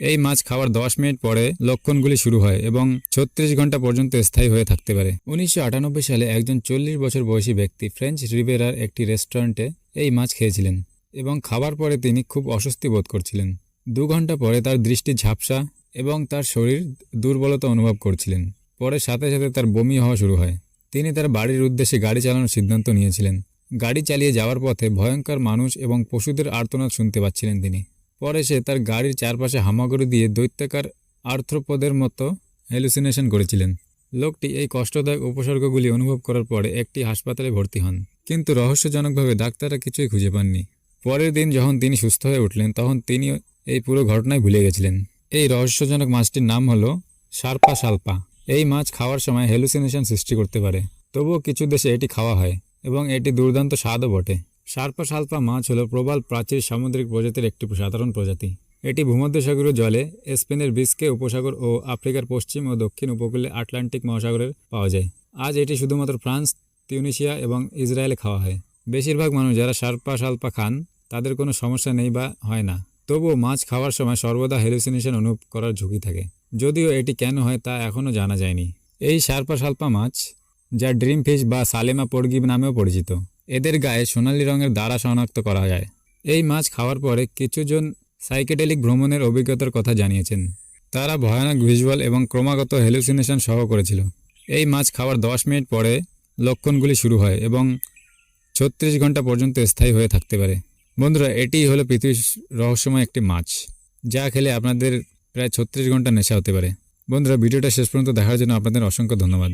এই মাছ খাওয়ার দশ মিনিট পরে লক্ষণগুলি শুরু হয় এবং ছত্রিশ ঘণ্টা পর্যন্ত স্থায়ী হয়ে থাকতে পারে। উনিশশো আটানব্বই সালে একজন চল্লিশ বছর বয়সী ব্যক্তি ফ্রেঞ্চ রিভেরার একটি রেস্টুরেন্টে এই মাছ খেয়েছিলেন এবং খাবার পরে তিনি খুব অস্বস্তি বোধ করছিলেন। দু ঘণ্টা পরে তার দৃষ্টি ঝাপসা এবং তার শরীর দুর্বলতা অনুভব করছিলেন। পরে সাথে সাথে তার বমি হওয়া শুরু হয়। তিনি তার বাড়ির উদ্দেশ্যে গাড়ি চালানোর সিদ্ধান্ত নিয়েছিলেন। গাড়ি চালিয়ে যাওয়ার পথে ভয়ঙ্কর মানুষ এবং পশুদের আর্তনাদ শুনতে পাচ্ছিলেন তিনি। পরে সে তার গাড়ির চারপাশে হামাগুড়ি দিয়ে দৈত্যাকার আর্থ্রোপদের মতো হ্যালুসিনেশন করেছিলেন। লোকটি এই কষ্টদায়ক উপসর্গগুলি অনুভব করার পরে একটি হাসপাতালে ভর্তি হন। কিন্তু রহস্যজনকভাবে ডাক্তাররা কিছুই খুঁজে পাননি। পরের দিন যখন তিনি সুস্থ হয়ে উঠলেন, তখন তিনি এই পুরো ঘটনায় ভুলে গেছিলেন। এই রহস্যজনক মাছটির নাম হলো সারপা সালপা। এই মাছ খাওয়ার সময় হ্যালুসিনেশন সৃষ্টি করতে পারে। তবুও কিছু দেশে এটি খাওয়া হয় এবং এটি দুর্দান্ত স্বাদও বটে। সারপা সালপা মাছ হলো প্রবাল প্রাচীর সামুদ্রিক প্রজাতির একটি সাধারণ প্রজাতি। এটি ভূমধ্যসাগরীয় জলে, স্পেনের বিস্কে উপসাগর ও আফ্রিকার পশ্চিম ও দক্ষিণ উপকূলে আটলান্টিক মহাসাগরের পাওয়া যায়। আজ এটি শুধুমাত্র ফ্রান্স, তিউনিশিয়া এবং ইসরায়েলে খাওয়া হয়। বেশিরভাগ মানুষ যারা সার্পা সালপা খান, তাদের কোনো সমস্যা নেই বা হয় না। তবুও মাছ খাওয়ার সময় সর্বদা হ্যালুসিনেশন অনুভব করার ঝুঁকি থাকে। যদিও এটি কেন হয় তা এখনও জানা যায়নি। এই সারপা সালপা মাছ, যা ড্রিম ফিশ বা সালেমা পড়গিব নামেও পরিচিত। এদের গায়ে সোনালী রঙের দ্বারা শনাক্ত করা যায়। এই মাছ খাওয়ার পরে কিছুজন সাইকেটেলিক ভ্রমণের অভিজ্ঞতার কথা জানিয়েছেন। তারা ভয়ানক ভিজুয়াল এবং ক্রমাগত হেলুসিনেশন সহ করেছিল। এই মাছ খাওয়ার দশ মিনিট পরে লক্ষণগুলি শুরু হয় এবং ছত্রিশ ঘণ্টা পর্যন্ত স্থায়ী হয়ে থাকতে পারে। বন্ধুরা এটি হলো পৃথিবীর রহস্যময় একটি মাছ, যা খেলে আপনাদের প্রায় ছত্রিশ ঘণ্টা নেশা হতে পারে। বন্ধুরা, ভিডিওটা শেষ পর্যন্ত দেখার জন্য আপনাদের অসংখ্য ধন্যবাদ।